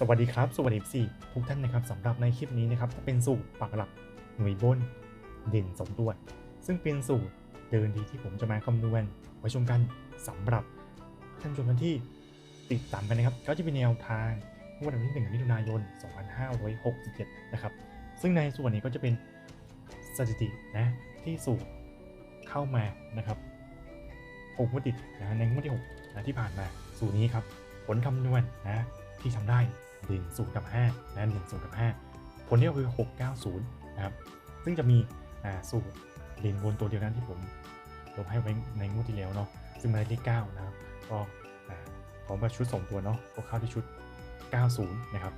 สวัสดีครับ สวัสดีสี่ทุกท่านนะครับสำหรับในคลิปนี้นะครับจะเป็นสูตรปักหลักหน่วยบนเด่นสองตัว ซึ่งเป็นสูตรเดินดีที่ผมจะมาคำนวณไว้ชมกันสำหรับท่านชมท่านที่ติดตามกันนะครับก็จะเป็นแนวทางวันที่ 1 มิถุนายน 2567 นะครับ ซึ่งในส่วนนี้ก็จะเป็นสถิตินะที่สูตรเข้ามานะครับหกงวดติดนะในงวดที่6นะที่ผ่านมาสูตรนี้ครับผลคำนวณนะที่ทำได้ เด่นศูนย์กับ5นะเด่นศูนย์กับ 5 ผลที่ก็คือ 690 นะครับ ซึ่งจะมีสูตรเด่นบนตัวเดียวนั้นที่ผมลงให้ไว้ในงวดที่แล้วเนาะซึ่งมาได้ที่9นะครับ ก็อ่าพร้อมกับชุดส่งตัวเนาะก็เข้าที่ชุด 90 นะครับ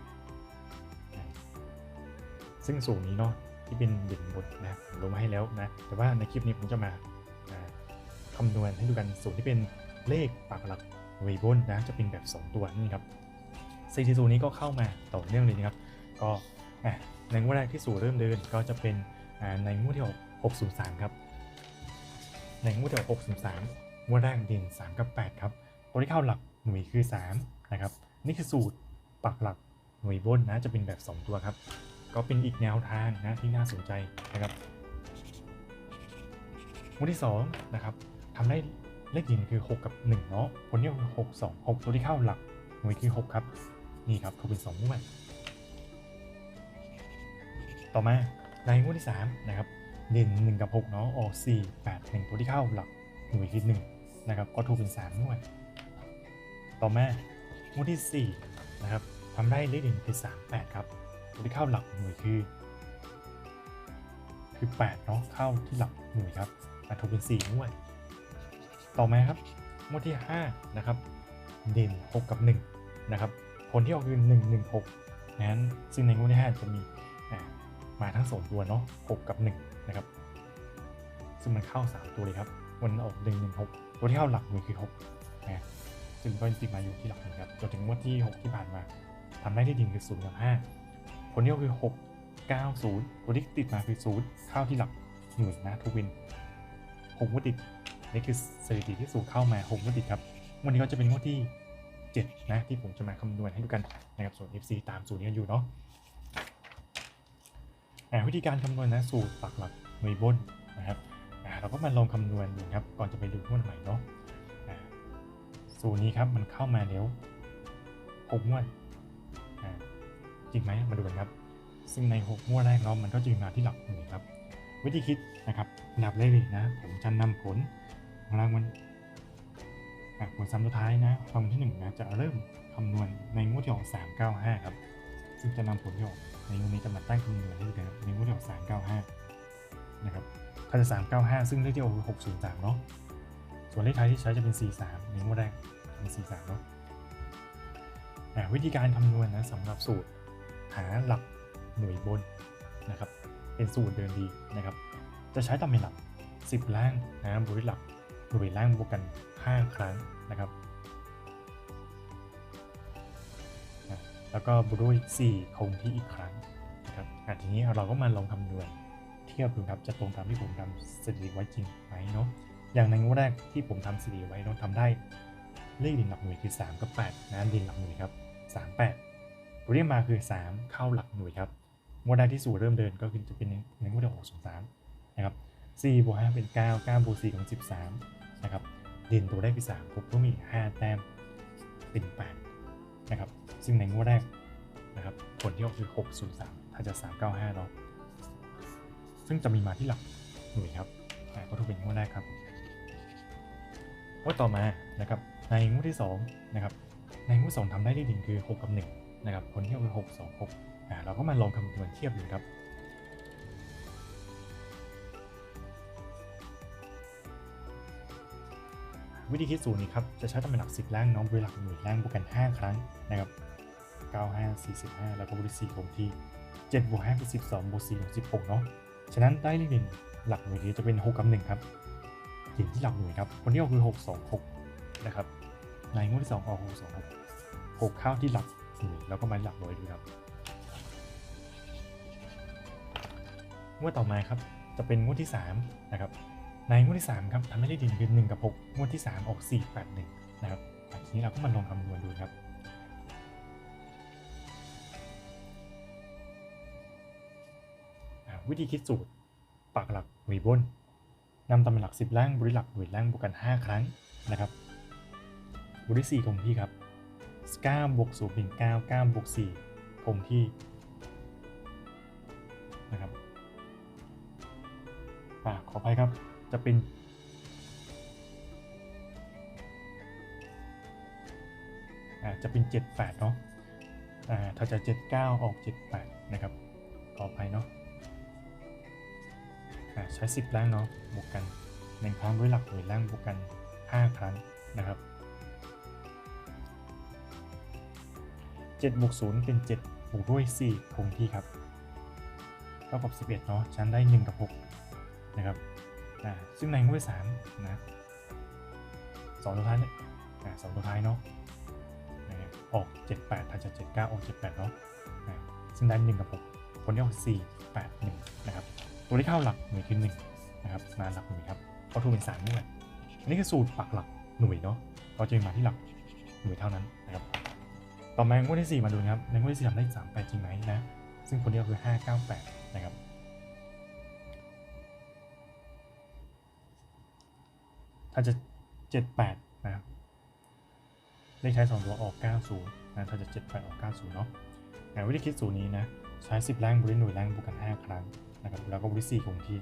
ซึ่งสูตรนี้เนาะที่เป็นเด่นบนนะผมลงมาให้แล้วนะ แต่ว่าในคลิปนี้ผมจะมาคำนวณให้ดูกันสูตรที่เป็นเลขปากหลักเวบนนะจะเป็นแบบ 2 ตัวนี่ครับ ซีทีซูนี้ก็เข้ามาต่อเนื่องเลยนะครับ ก็ในงวดแรกที่สู่เริ่มเดินก็จะเป็นในงวดที่6 603 ครับ ในงวดที่ 603งวดแรกเด่น3 กับ 8 ครับ ตัวที่เข้าหลักหน่วยคือ 3 นะครับ นี่คือสูตรปักหลักหน่วยบนนะจะเป็นแบบ 2 ตัวครับ ก็เป็นอีกแนวทางนะที่น่าสนใจนะครับงวดที่2นะครับทำได้เลขเด่นคือ 6 กับ 1 เนาะผลที่คือ6 2 6 ตัวที่เข้าหลักหน่วยคือ 6 ครับ นี่ครับถูกเป็น2งวดต่อมาในงวดที่3นะครับเด่น1กับ6เนาะออก4 8 1ตัวที่เข้าหลักหน่วยคือ1นะครับก็ถูกเป็น3งวดต่อมางวดที่4นะครับทำได้เลขเด่นคือ3 8ครับตัวที่เข้าหลักหน่วยคือคือ8เนาะเข้าที่หลักหน่วยครับมาถูกเป็น4งวดต่อมาครับงวดที่5นะครับเด่น6กับ1นะครับ ผลที่ออกคือ1 1 6นั้นซึ่งในงวดที่5จะมีมาทั้งสองตัวเนาะ6กับ1นะครับซึ่งมันเข้า 3 ตัวเลยครับวันนั้นออก1 1 6 ตัวที่เข้าหลักหน่วยคือ6นะซึ่งก็จริงมาอยู่ที่หลักหนึ่งครับจนถึงงวดที่ 6 ที่ผ่านมาทำได้ที่ดิ่งคือ0กับ5ผลที่ออกคือ 6 9 0 ตัวที่ติดมาคือ 0 เข้าที่หลักหน่วยนะทุกวิน6งวดติดนี่คือสถิติที่สูงเข้ามา6งวดติดครับวันนี้ก็จะเป็นงวดที่ 7 นะ ที่ผมจะมาคำนวณให้ดูกันนะครับส่วน FC ตามสูตรนี้กันอยู่เนาะอ่าวิธีการคำนวณนะสูตรปักหลักหน่วยบนนะครับอ่าเราก็มาลองคำนวณดูครับก่อนจะไปดูงวดใหม่เนาะอ่าสูตรนี้ครับมันเข้ามาแล้ว6งวดอ่าจริงไหมมาดูกันครับ ซึ่งใน6งวดแรกเนาะมันก็จะมีมาที่หลักหน่วยครับ วิธีคิดนะครับอันดับเลยนะ ผมจะนำผลของรางวัล อะผลซ้ำสุดท้ายนะรางวัลที่หนึ่งนะจะเริ่มคำนวณในงวดที่ออก395 ครับ ซึ่งจะนำผลที่ออกในงวดนี้จะมาตั้งคำนวณให้ดูกันครับในงวดที่ออก395 นะครับถ้าจะ395 ซึ่งเลขที่ออก603 เนาะส่วนเลขท้ายที่ใช้จะเป็น 43 ในงวดแรกเป็น 43 เนาะวิธีการคำนวณนะสำหรับสูตรหาหลักหน่วยบนนะครับ เป็นสูตรเดินดีนะครับ จะใช้ตำแหน่งหลัก 10 ล่างนะบวกด้วยหลักหน่วยล่างบวกกัน 5 ครั้งนะครับ แล้วก็บวกด้วย4คงที่อีกครั้งนะครับอะทีนี้เราก็มาลองคำนวณเทียบดูครับจะตรงตามที่ผมทำสถิติไว้จริงไหมเนาะอย่างในงวดแรกที่ผมทำสถิติไว้เนาะทำได้เลขดินหลักหน่วยคือ 3 กับ 8 นะดินหลักหน่วยครับ 3 8ตัวที่มาคือ 3 เข้าหลักหน่วยครับงวดแรกที่สู่เริ่มเดินก็คือจะเป็นในในงวดที่หกสองสามนะครับ4บวก5เป็น 9 9บวก4ของ 13 นะครับ เด่นตัวแรกคือ3ครบต้องมีอีก5แต้มเป็น8นะครับ ซึ่งในงวดแรกนะครับผลที่ออกคือ603 ถ้าจะ 395เนาะซึ่งจะมีมาที่หลักหน่วยครับอ่ก็ถูกเป็นงวดแรกครับงวดต่อมานะครับในงวดที่2นะครับในงวด2ทำได้ที่ดิ่งคือ 6 กับ1นะครับผลที่ออกคือ6 2 6อ่าเราก็มาลองคำนวณเทียบดูครับ วิธีคิดสูตรนี้ครับ จะใช้ตำแหน่งหลัก 10ล่างน้องบริหลักหน่วยล่างบวกกัน 5 ครั้งนะครับ 95 45 แล้วก็บริ4คงที่7บวก5เป็น12บวก4ของ16 เนาะ ฉะนั้นได้เลขเด่นหลักหน่วยนี้จะเป็น6กับ1ครับเด่นที่หลักหน่วยครับ คนที่ออกคือ 6 2 6 นะครับ ในงวดที่ 2 ออก 6 2 6 6 เข้าที่หลักหน่วยแล้วก็มาหลักหน่วยดูครับงวดต่อมาครับจะเป็นงวดที่3นะครับ ในงวดที่ 3 ครับทำให้ได้ดินเคือ1กับ 6 งวดที่ 3 ออก 4 8 1 นะครับทีนี้เราก็มาลองคำนวณดูครับ วิธีคิดสูตร ปักหลักหวีบนนำตำแหน่งหลัก 10 ล่งบริหลักหน่วยล่งบวกกัน 5 ครั้งนะครับบริสี่คงที่ครับ9บวก0เป็ล้าบวก4คงที่นะครับขออภัยครับ จะเป็น อ่า จะเป็น 78 เนาะ อ่า ถ้าจะ 79 ออก 78 นะครับขออภัยเนาะ อ่า ใช้ 10แรงเนาะ บวกกัน 1 ครั้งด้วยหลักหน่วยแรงบวกกัน 5 ครั้งนะครับ7บวก0เป็น 7 บวกด้วย 4 คงที่ครับเท่ากับ 11 เนาะชั้นได้ 1 กับ 6 นะครับ อ่าซึ่งในงวดที่3นะสองตัวท้ายเนี่ยสองตัวท้ายเนาะนะครับออก78ถ้าจะ79ออก78เนาะซึ่งได้1กับ6ผลที่ออก4 8 1นะครับ ตัวที่เข้าหลักหน่วยคือ1นะครับมาหลักหน่วยครับเพราะทูเป็น3ด้วยอันนี้คือสูตรปักหลักหน่วยเนาะเราจะมีมาที่หลักหน่วยเท่านั้นนะครับต่อมางวดที่ 4 มาดูนะครับในงวดที่4ทำได้38จริงไหมนะซึ่งผลที่ออกคือ 598 นะครับ ถ้าจะ 78 นะครับ เลขท้าย2ตัวออก 90 นะ ถ้าจะ 78 ออก 90 เนาะงานวิธีคิดสูตรนี้นะ ใช้ 10แรงบวกด้วยหน่วยแรงบวกกัน 5 ครั้งนะครับ แล้วก็บวกด้วย4คงที่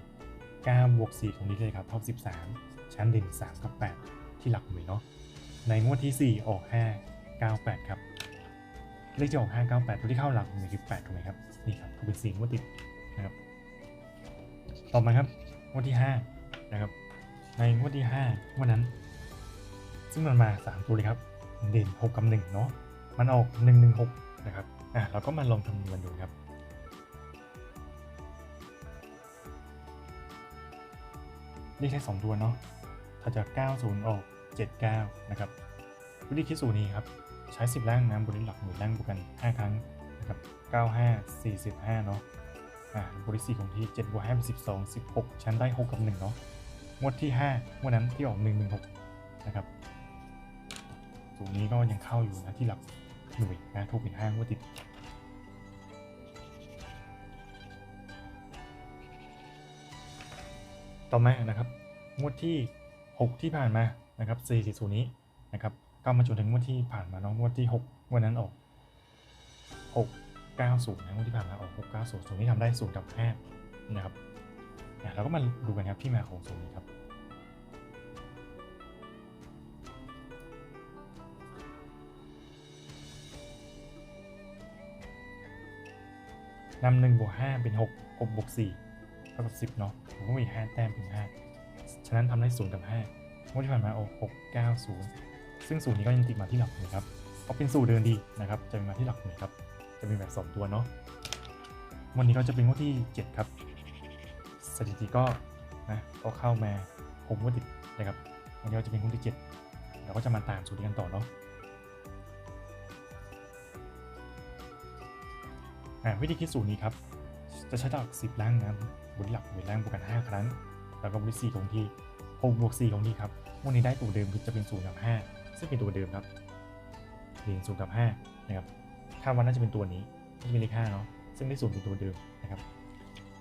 9 บวก4คงที่เลยครับเท่า13 ชั้นเด่น3กับ 8 ที่หลักหน่วยเนาะ ในงวดที่ 4 ออก 5 98 ครับ เลขที่ออก 598 ตัวที่เข้าหลักหน่วยคือ8ถูกไหมครับ นี่ครับถูกเป็น4งวดติดนะครับ ต่อมาครับงวดที่ 5 นะครับ ในงวดที่ 5 วันนั้น ซึ่งมันมา 3 ตัวเลยครับ เด่น 6กับ1เนาะ มันออก 116 นะครับ อะเราก็มาลองคำนวณดูครับเลขแค่2ตัวเนาะ ถ้าจะ 90 ออก 79 นะครับ วิธีคิดสูตรนี้ครับ ใช้ 10แรงนะบนหลักหน่วยแรงบวกกัน 5 ครั้งนะครับ 95 45 เนาะ อ่าบริ4ของที่7บวก5เป็น12 16 ชั้นได้ 6 กับ 1 เนาะ งวดที่5งวดนั้นที่ออก116นะครับสูตรนี้ก็ยังเข้าอยู่นะที่หลักหน่วยนะถูกเป็นห้างว่าติดต่อมานะครับงวดที่ 6 ที่ผ่านมานะครับ4 4 0นี้นะครับก็มาจนถึงงวดที่ผ่านมานาะงวดที่6งวดนั้นออก 6 9 0นะงวดที่ผ่านมาออก6 9 0สูตรนี้ทำได้0กับ5นะครับ เราก็มาดูกันครับที่มาของสูตรนี้ครับนำหนึ่งบวกห้าเป็นหกหกบวกสี่เท่ากับสิบเนาะผมก็มีห้าแต้มเป็นห้าฉะนั้นทำได้ศูนย์กับห้างวดที่ผ่านมาโอ้หกเก้าศูนย์ซึ่งศูนย์นี้ก็ยังติดมาที่หลักหน่วยครับเพราะเป็นสูตรเดินดีนะครับ จะเป็นมาที่หลักหน่วยครับ จะเป็นแบบสองตัวเนาะวันนี้ก็จะเป็นงวดที่เจ็ดครับ สถิติก็นะก็เข้ามาผมงวดติดนะครับวันนี้ก็จะเป็นงวดที่เจ็ดเราก็จะมาตามสูตรกันต่อเนาะวิธีคิดสูตรนี้ครับ จะใช้หลัก10ล่างนะบนหลักหน่วยล่างบวกกัน 5 ครั้ง แล้วก็บนที่4ของที่6บวก4ของที่ครับวันนี้ได้ตัวเดิมคือจะเป็น0กับ5ซึ่งเป็นตัวเดิมครับเรียน0กับ5นะครับคาดว่าน่าจะเป็นตัวนี้ที่เป็นเลข5เนาะซึ่งได้0เป็นตัวเดิมนะครับ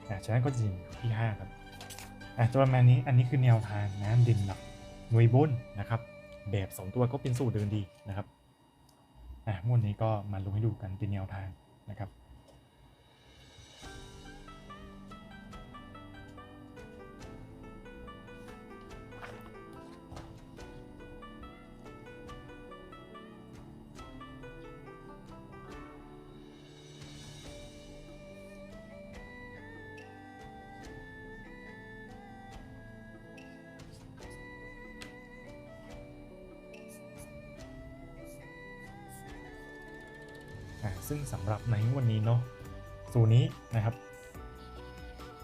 อะฉะนั้นก็จะอยู่ที่ 5 ครับอะตัวประมาณนี้อันนี้คือแนวทางน้ำด่นหลักหน่วยบนนะครับ แบบ 2 ตัวก็เป็นสูตรเดินดีนะครับอะงวดนี้ก็มาลงให้ดูกันเป็นแนวทางนะครับ ซึ่งสำหรับในงวันนี้เนาะสูตรนี้นะครับ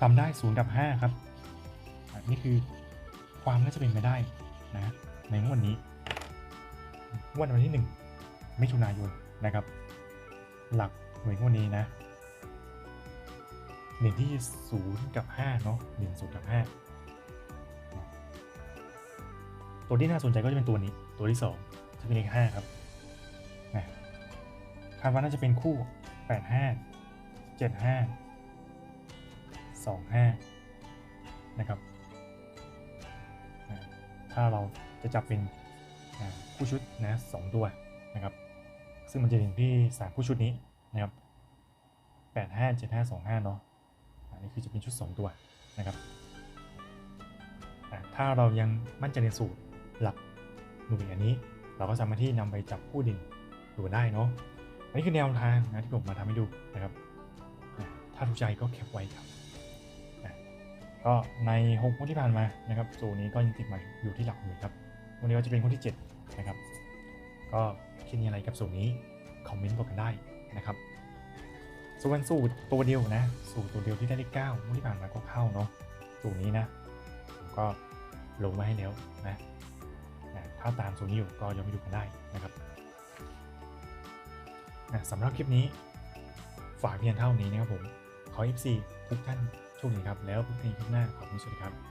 ทำได้0กับ5ครับนี่คือความน่าจะเป็นไปได้นะในงวันนี้ วันวันที่ 1 มิถุนายนนะครับ หลักหน่วยงวันนี้นะเด่นที่0กับ5เนาะเด่น0กับ5ตัวที่น่าสนใจก็จะเป็นตัวนี้ตัวที่2จะเป็นเลข5ครับ คาดว่าน่าจะเป็นคู่ 85 75 25 นะครับ ถ้าเราจะจับเป็นคู่ชุดนะสองตัวนะครับ ซึ่งมันจะถึงที่3คู่ชุดนี้นะครับ 85 75 25 เนาะ อันนี้คือจะเป็นชุด 2 ตัวนะครับ ถ้าเรายังมั่นใจในสูตรหลักหน่วยอันนี้ เราก็สามารถที่นำไปจับคู่ดินดูได้เนาะ อันนี้คือแนวทางนะที่ผมมาทำให้ดูนะครับ ถ้าถูกใจก็แคปไว้ครับ ก็ใน6งวดที่ผ่านมานะครับสูนี้ก็ยังติดมาอยู่ที่หลักหน่วยครับ วันนี้ก็จะเป็นคนที่ 7 นะครับ ก็คิดยังไงกับสูตรนี้คอมเมนต์บอกกันได้นะครับส่วนสูตรตัวเดียวนะ สูตรตัวเดียวที่ได้เลขเก้างวดที่ผ่านมาก็เข้าเนาะสูตรนี้นะผมก็ลงมาให้แล้วนะถ้าตามสูตรนี้อยู่ก็ย้อนไปดูกันได้นะครับ สำหรับคลิปนี้ ฝากเพียงเท่านี้นะครับผม ขอ FC ทุกท่านโชคดีครับ แล้วพบกันคลิปหน้าขอบคุณสวัสดีครับ